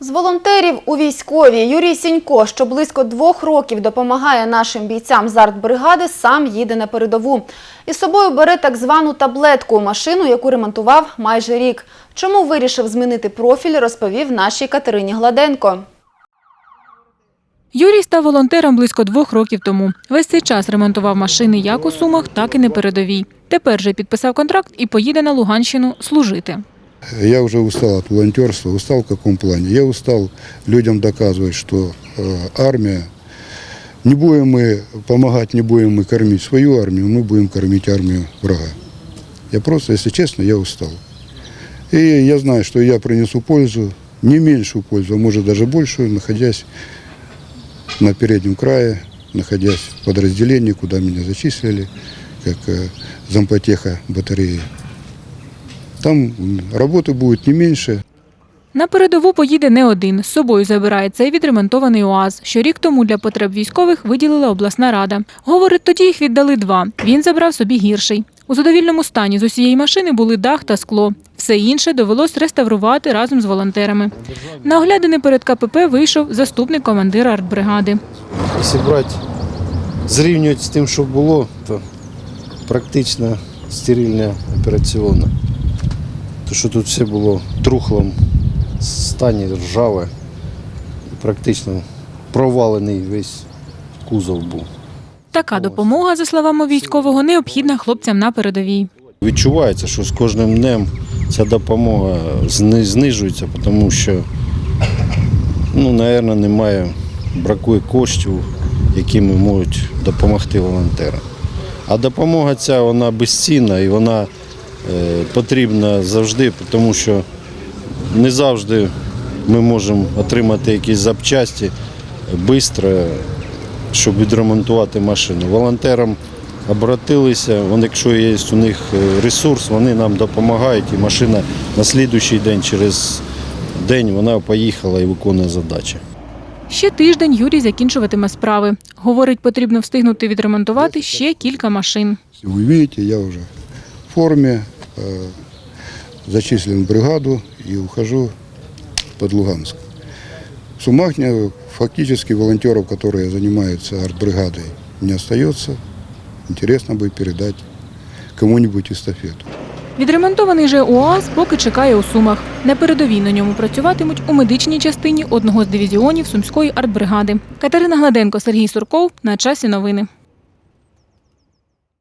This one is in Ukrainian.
З волонтерів у військові Юрій Сінько, що близько двох років допомагає нашим бійцям з артбригади, сам їде на передову. Із собою бере так звану таблетку, машину, яку ремонтував майже рік. Чому вирішив змінити профіль, розповів нашій Катерині Гладенко. Юрій став волонтером близько двох років тому. Весь цей час ремонтував машини як у Сумах, так і на передовій. Тепер же підписав контракт і поїде на Луганщину служити. Я уже устал от волонтерства. Устал в каком плане? Я устал людям доказывать, что э, армия, не будем мы помогать, не будем мы кормить свою армию, мы будем кормить армию врага. Я просто, если честно, я устал. И я знаю, что я принесу пользу, не меньшую пользу, а может даже большую, находясь на переднем крае, находясь в подразделении, куда меня зачислили, как э, зампотеха батареи. Там м, работы будет не меньше, На передову поїде не один. З собою забирає цей відремонтований УАЗ, що рік тому для потреб військових виділила обласна рада. Говорить, тоді їх віддали два. Він забрав собі гірший. У задовільному стані з усієї машини були дах та скло. Все інше довелось реставрувати разом з волонтерами. На оглядини перед КПП вийшов заступник командира артбригади. Якщо брати, зрівнювати з тим, що було, то практично стерильна операційна. То що тут все було в трухлому стані, ржаве, практично провалений весь кузов був. Така допомога, за словами військового, необхідна хлопцям на передовій. Відчувається, що з кожним днем ця допомога знижується, тому що, ну, напевно, немає, бракує коштів, якими можуть допомогти волонтерам. А допомога ця вона безцінна і вона потрібна завжди, тому що не завжди ми можемо отримати якісь запчасті швидко, щоб відремонтувати машину. Волонтерам обратилися, вони, якщо є у них е, ресурс, вони нам допомагають, і машина на слідуючий день, через день вона поїхала і виконує задачі. Ще тиждень Юрій закінчуватиме справи. Говорить, потрібно встигнути відремонтувати ще кілька машин. Вы видите, я уже в форме, э, зачислен в бригаду и ухожу под Луганск. В Сумахне фактически волонтеров, которые занимаются артбригадой, не остается. Интересно бы передать кому-нибудь эстафету. Відремонтований же УАЗ поки чекає у Сумах. На передовій на ньому працюватимуть у медичній частині одного з дивізіонів Сумської артбригади. Катерина Гладенко, Сергій Сурков. На часі новини.